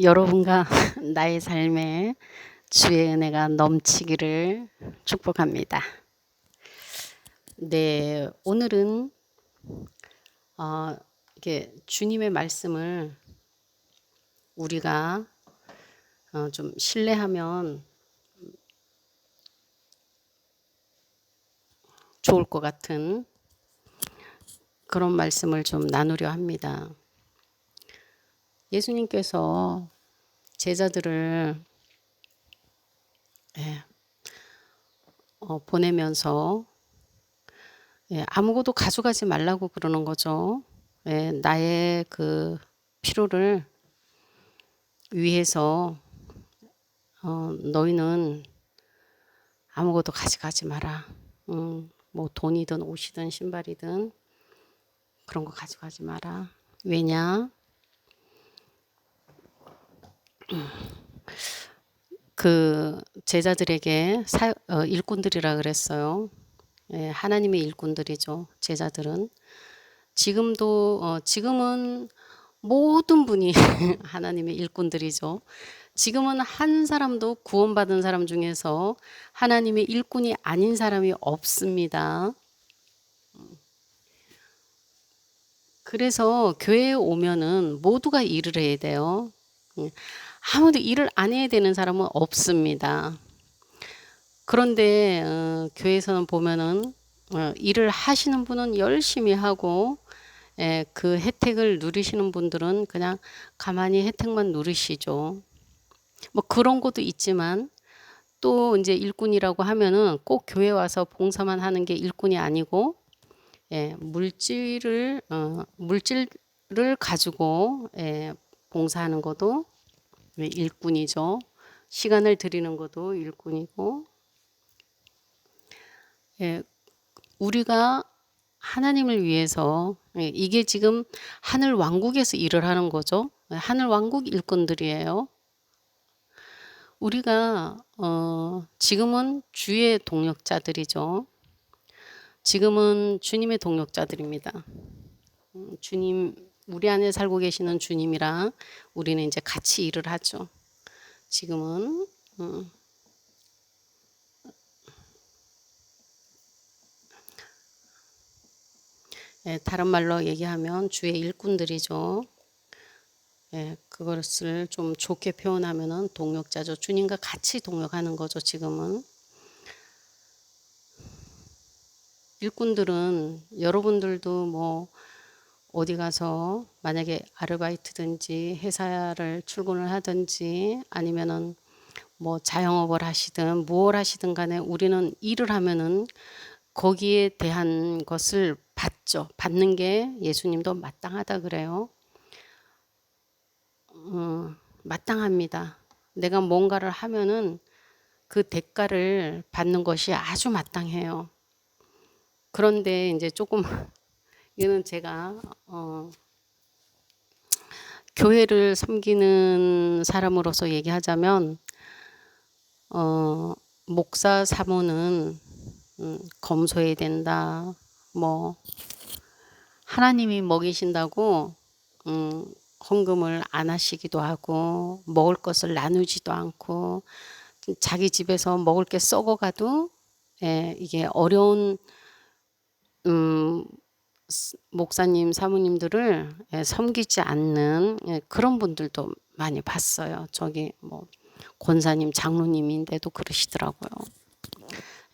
여러분과 나의 삶에 주의 은혜가 넘치기를 축복합니다. 네, 오늘은 어, 이게 주님의 말씀을 우리가 어, 좀 신뢰하면 좋을 것 같은 그런 말씀을 좀 나누려 합니다. 예수님께서 제자들을 예, 어, 보내면서 예, 아무것도 가져가지 말라고 그러는 거죠. 예, 나의 그 필요를 위해서 어, 너희는 아무것도 가져가지 마라. 음, 뭐 돈이든 옷이든 신발이든 그런 거 가져가지 마라. 왜냐? 그 제자들에게 사, 어, 일꾼들이라 그랬어요. 예, 하나님의 일꾼들이죠. 제자들은 지금도 어, 지금은 모든 분이 하나님의 일꾼들이죠. 지금은 한 사람도 구원받은 사람 중에서 하나님의 일꾼이 아닌 사람이 없습니다. 그래서 교회에 오면은 모두가 일을 해야 돼요. 예. 아무도 일을 안 해야 되는 사람은 없습니다. 그런데 어, 교회에서는 보면은 어, 일을 하시는 분은 열심히 하고 예, 그 혜택을 누리시는 분들은 그냥 가만히 혜택만 누리시죠. 뭐 그런 것도 있지만 또 이제 일꾼이라고 하면은 꼭 교회 와서 봉사만 하는 게 일꾼이 아니고 예, 물질을 어, 물질을 가지고 예, 봉사하는 것도 일꾼이죠. 시간을 드리는 것도 일꾼이고, 예, 우리가 하나님을 위해서 예, 이게 지금 하늘 왕국에서 일을 하는 거죠. 하늘 왕국 일꾼들이에요. 우리가 어, 지금은 주의 동력자들이죠. 지금은 주님의 동력자들입니다. 음, 주님 우리 안에 살고 계시는 주님이랑 우리는 이제 같이 일을 하죠. 지금은 음, 예, 다른 말로 얘기하면 주의 일꾼들이죠. 예, 그것을 좀 좋게 표현하면은 동력자죠. 주님과 같이 동력하는 거죠. 지금은 일꾼들은 여러분들도 뭐 어디 가서 만약에 아르바이트든지 회사를 출근을 하든지 아니면은 뭐 자영업을 하시든 무엇 하시든 간에 우리는 일을 하면은 거기에 대한 것을 받죠. 받는 게 예수님도 마땅하다 그래요. 어, 마땅합니다. 내가 뭔가를 하면은 그 대가를 받는 것이 아주 마땅해요. 그런데 이제 조금 이거는 제가 어, 교회를 섬기는 사람으로서 얘기하자면 어, 목사 사모는 음, 검소해야 된다. 뭐 하나님이 먹이신다고 음, 헌금을 안 하시기도 하고 먹을 것을 나누지도 않고 자기 집에서 먹을 게 썩어가도 예, 이게 어려운 음, 목사님, 사모님들을 예, 섬기지 않는 예, 그런 분들도 많이 봤어요. 저기 뭐 권사님, 장로님인데도 그러시더라고요.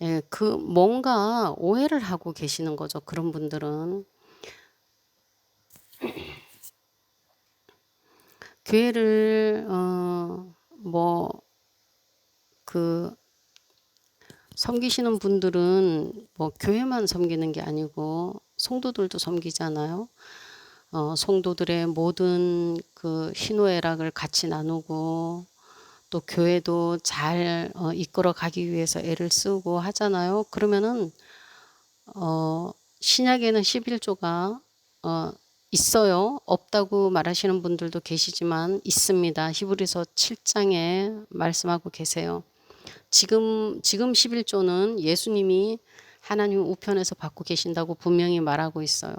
예, 그 뭔가 오해를 하고 계시는 거죠. 그런 분들은 교회를 어 뭐그 섬기시는 분들은 뭐 교회만 섬기는 게 아니고 성도들도 섬기잖아요. 어, 성도들의 모든 그 희노애락을 같이 나누고 또 교회도 잘 어, 이끌어 가기 위해서 애를 쓰고 하잖아요. 그러면은 어, 신약에는 11조가 어, 있어요. 없다고 말하시는 분들도 계시지만 있습니다. 히브리서 7장에 말씀하고 계세요. 지금 지금 11조는 예수님이 하나님 우편에서 받고 계신다고 분명히 말하고 있어요.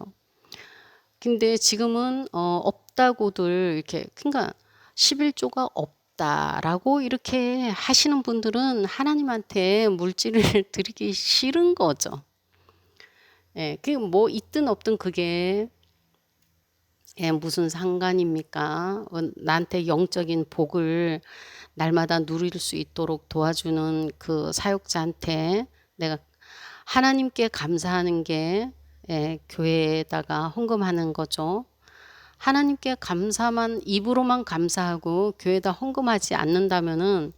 근데 지금은 어, 없다고들 이렇게 그러니까 11조가 없다라고 이렇게 하시는 분들은 하나님한테 물질을 드리기 싫은 거죠. 예, 그뭐 있든 없든 그게 예, 무슨 상관입니까? 어, 나한테 영적인 복을 날마다 누릴 수 있도록 도와주는 그 사역자한테 내가 하나님께 감사하는 게 예, 교회에다가 헌금하는 거죠. 하나님께 감사만 입으로만 감사하고 교회에다 헌금하지 않는다면은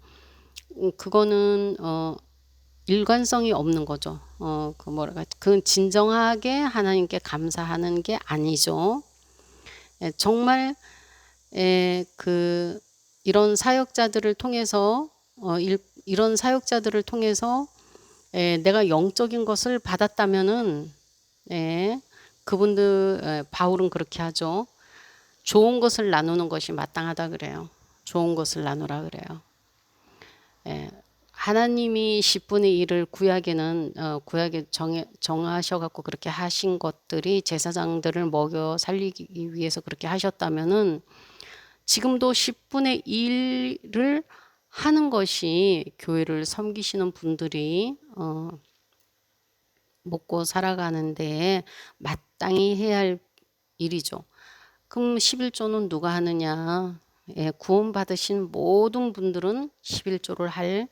음, 그거는 어 일관성이 없는 거죠. 어, 그 뭐랄까, 그 진정하게 하나님께 감사하는 게 아니죠. 예, 정말 예, 그 이런 사역자들을 통해서 어, 일, 이런 사역자들을 통해서 예, 내가 영적인 것을 받았다면은 예, 그분들 예, 바울은 그렇게 하죠. 좋은 것을 나누는 것이 마땅하다 그래요. 좋은 것을 나누라 그래요. 예, 하나님이 10분의 1을 구약에는 어, 구약에 정해, 정하셔갖고 그렇게 하신 것들이 제사장들을 먹여 살리기 위해서 그렇게 하셨다면은 지금도 10분의 1을 하는 것이 교회를 섬기시는 분들이 어, 먹고 살아가는데 마땅히 해야 할 일이죠. 그럼 11조는 누가 하느냐? 예, 구원받으신 모든 분들은 11조를 할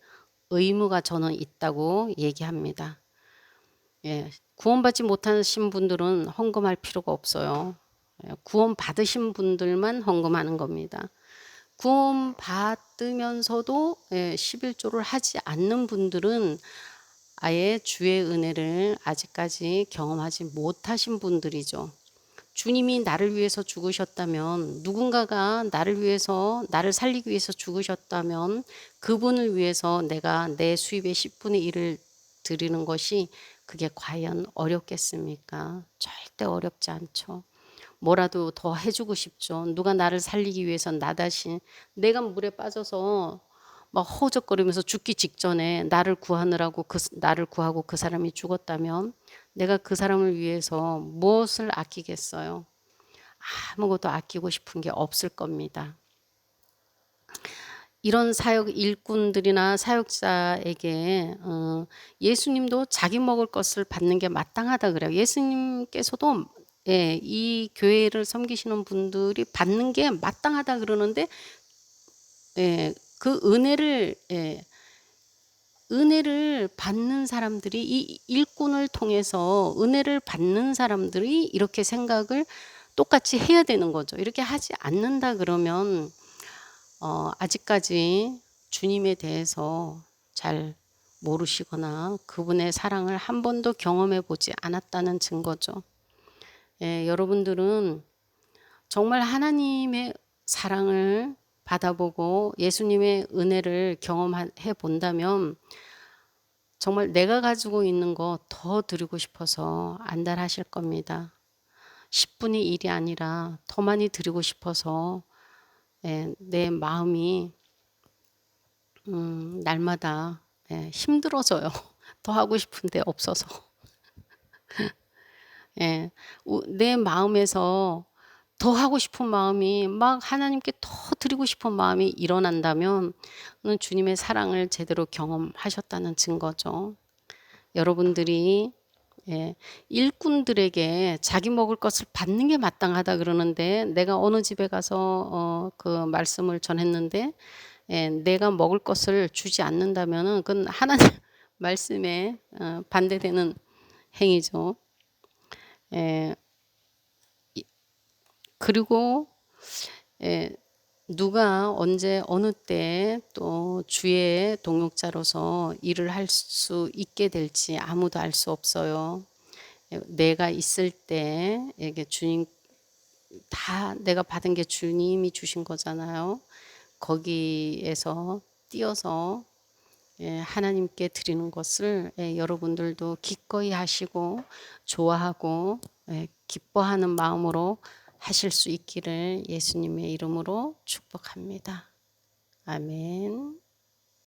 의무가 저는 있다고 얘기합니다. 예, 구원받지 못하신 분들은 헌금할 필요가 없어요. 예, 구원 받으신 분들만 헌금하는 겁니다. 구원 받으면서도 예, 11조를 하지 않는 분들은 아예 주의 은혜를 아직까지 경험하지 못하신 분들이죠. 주님이 나를 위해서 죽으셨다면 누군가가 나를 위해서 나를 살리기 위해서 죽으셨다면 그분을 위해서 내가 내 수입의 10분의 1을 드리는 것이 그게 과연 어렵겠습니까? 절대 어렵지 않죠. 뭐라도 더 해주고 싶죠. 누가 나를 살리기 위해서 나 다시 내가 물에 빠져서 막 허우적거리면서 죽기 직전에 나를 구하느라고 그 나를 구하고 그 사람이 죽었다면 내가 그 사람을 위해서 무엇을 아끼겠어요? 아무것도 아끼고 싶은 게 없을 겁니다. 이런 사역 일꾼들이나 사역자에게 어, 예수님도 자기 먹을 것을 받는 게 마땅하다 그래요. 예수님께서도 예, 이 교회를 섬기시는 분들이 받는 게 마땅하다 그러는데 예, 그 은혜를 예, 은혜를 받는 사람들이 이 일꾼을 통해서 은혜를 받는 사람들이 이렇게 생각을 똑같이 해야 되는 거죠. 이렇게 하지 않는다 그러면 어, 아직까지 주님에 대해서 잘 모르시거나 그분의 사랑을 한 번도 경험해 보지 않았다는 증거죠. 예, 여러분들은 정말 하나님의 사랑을 받아보고 예수님의 은혜를 경험해 본다면 정말 내가 가지고 있는 거 더 드리고 싶어서 안달하실 겁니다. 10분의 1이 아니라 더 많이 드리고 싶어서 예, 내 마음이 음, 날마다 예, 힘들어져요. 더 하고 싶은데 없어서. 예, 내 마음에서 더 하고 싶은 마음이 막 하나님께 더 드리고 싶은 마음이 일어난다면 주님의 사랑을 제대로 경험하셨다는 증거죠. 여러분들이 예, 일꾼들에게 자기 먹을 것을 받는 게 마땅하다 그러는데 내가 어느 집에 가서 어, 그 말씀을 전했는데 예, 내가 먹을 것을 주지 않는다면은 그건 하나님 말씀에 어, 반대되는 행위죠. 예, 그리고 예, 누가 언제 어느 때 또 주의 동역자로서 일을 할 수 있게 될지 아무도 알 수 없어요. 예, 내가 있을 때 이게 주님 다 내가 받은 게 주님이 주신 거잖아요. 거기에서 뛰어서 예, 하나님께 드리는 것을 예, 여러분들도 기꺼이 하시고 좋아하고 기뻐하는 마음으로 하실 수 있기를 예수님의 이름으로 축복합니다. 아멘.